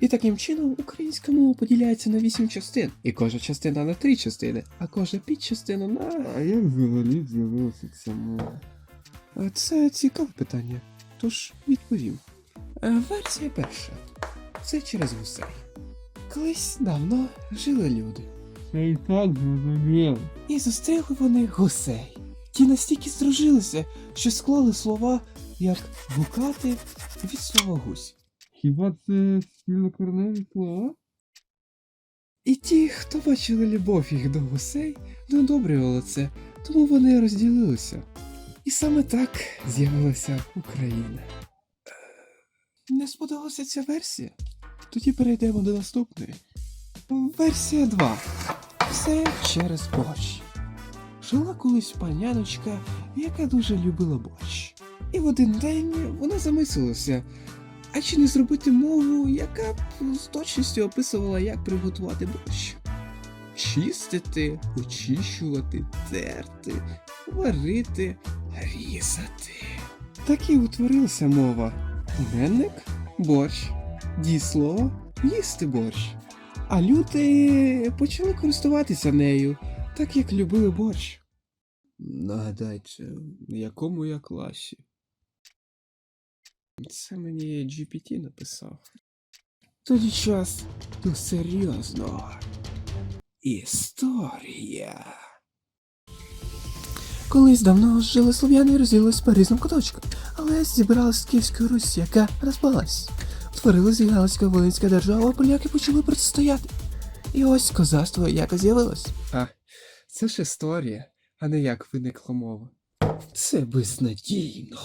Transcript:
І таким чином українська мова поділяється на вісім частин, і кожна частина на три частини, а кожна підчастина на. А як взагалі з'явилася ця мова? Е, Це цікаве питання. Тож відповім. Е, Версія перша. Це через гусей. Колись давно жили люди. Це і так зрозуміло. І зустріли вони гусей. Ті настільки здружилися, що склали слова як гукати від слова гусь. Хіба це спільнокорневі слова? І ті, хто бачили любов їх до гусей, не одобрювали це, тому вони розділилися. І саме так з'явилася Україна. Е, Не сподобалася ця версія? Тоді перейдемо до наступної. Версія 2. Все через борщ. Жила колись паняночка, яка дуже любила борщ. І в один день вона замислилася, а чи не зробити мову, яка б з точністю описувала, як приготувати борщ? Чистити, очищувати, терти, варити, різати. Так і утворилася мова. Іменник борщ, дієслово їсти борщ. А люди почали користуватися нею, так як любили борщ. Нагадайте, якому я класі? Це мені GPT написав. Тоді час до серйозного. Історія. Колись давно жили слов'яни і розділились по різним куточкам, але зібралась Київська Русь, яка розпалась. Утворилась Галицька Волинська держава, а поляки почали протистояти. І ось козацтво яке з'явилось. А, це ж історія, а не як виникла мова. Це безнадійно.